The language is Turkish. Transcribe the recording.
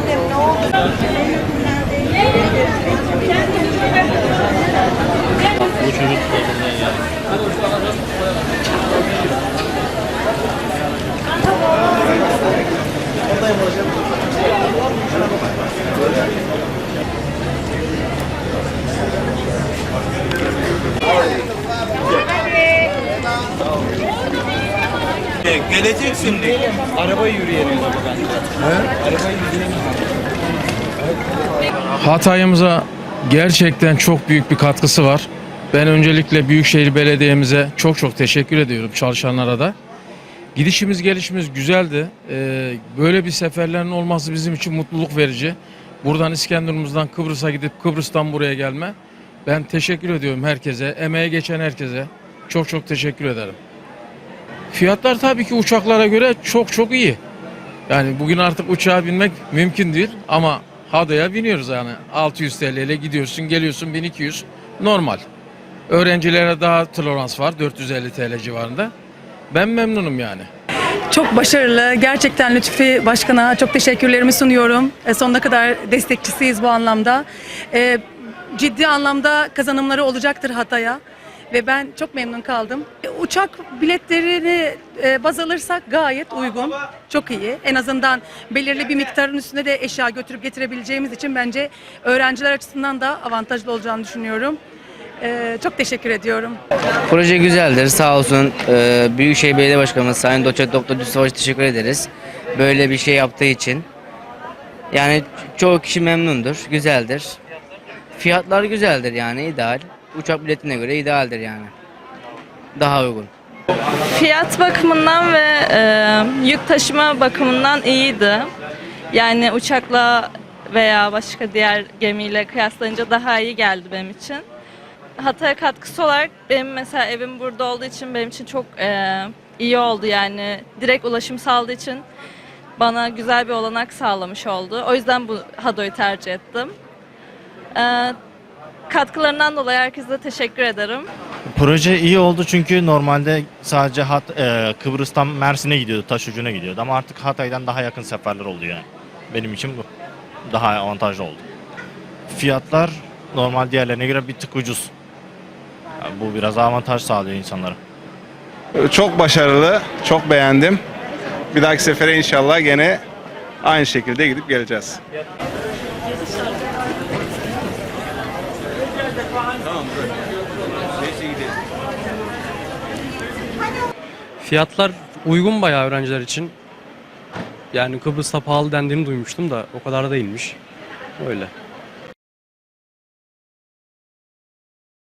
Annem ne olur. Bu çocuk da bundan yani. Şimdi. Gelecek şimdi. Arabayı yürüyemiyoruz bence. Arabayı yürüyemiyoruz. Hatay'ımıza gerçekten çok büyük bir katkısı var. Ben öncelikle Büyükşehir Belediye'mize çok çok teşekkür ediyorum çalışanlara da. Gidişimiz gelişimiz güzeldi. Ee, böyle bir seferlerin olması bizim için mutluluk verici. Buradan İskenderun'umuzdan Kıbrıs'a gidip Kıbrıs'tan buraya gelme. Ben teşekkür ediyorum herkese, emeğe geçen herkese. Çok çok teşekkür ederim. Fiyatlar tabii ki uçaklara göre çok çok iyi. Yani bugün artık uçağa binmek mümkün değil ama Hada'ya biniyoruz yani 600 TL ile gidiyorsun geliyorsun 1200 normal. Öğrencilere daha tolerans var 450 TL civarında. Ben memnunum yani. Çok başarılı. Gerçekten Lütfi Başkan'a çok teşekkürlerimi sunuyorum. E, sonuna kadar destekçisiyiz bu anlamda. E, ciddi anlamda kazanımları olacaktır Hatay'a. Ve ben çok memnun kaldım. E, uçak biletlerini e, baz alırsak gayet uygun. Çok iyi. En azından belirli bir miktarın üstünde de eşya götürüp getirebileceğimiz için bence öğrenciler açısından da avantajlı olacağını düşünüyorum. E, çok teşekkür ediyorum. Proje güzeldir sağ olsun e, Büyükşehir Belediye Başkanımız Sayın Doçent Doktor Düz Savaş teşekkür ederiz. Böyle bir şey yaptığı için. Yani çoğu kişi memnundur, güzeldir. Fiyatlar güzeldir yani ideal. Uçak biletine göre idealdir yani. Daha uygun. Fiyat bakımından ve e, yük taşıma bakımından iyiydi. Yani uçakla veya başka diğer gemiyle kıyaslayınca daha iyi geldi benim için. Hatay'a katkısı olarak benim mesela evim burada olduğu için benim için çok e, iyi oldu yani. Direkt ulaşım sağladığı için bana güzel bir olanak sağlamış oldu. O yüzden bu Hado'yu tercih ettim. E, katkılarından dolayı herkese de teşekkür ederim. Proje iyi oldu çünkü normalde sadece Hat, e, Kıbrıs'tan Mersin'e gidiyordu, taş ucuna gidiyordu ama artık Hatay'dan daha yakın seferler oldu yani. Benim için bu daha avantajlı oldu. Fiyatlar normal diğerlerine göre bir tık ucuz. Yani bu biraz avantaj sağlıyor insanlara. Çok başarılı, çok beğendim. Bir dahaki sefere inşallah gene aynı şekilde gidip geleceğiz. Fiyatlar uygun bayağı öğrenciler için. Yani Kıbrıs'ta pahalı dendiğini duymuştum da o kadar değilmiş. Öyle.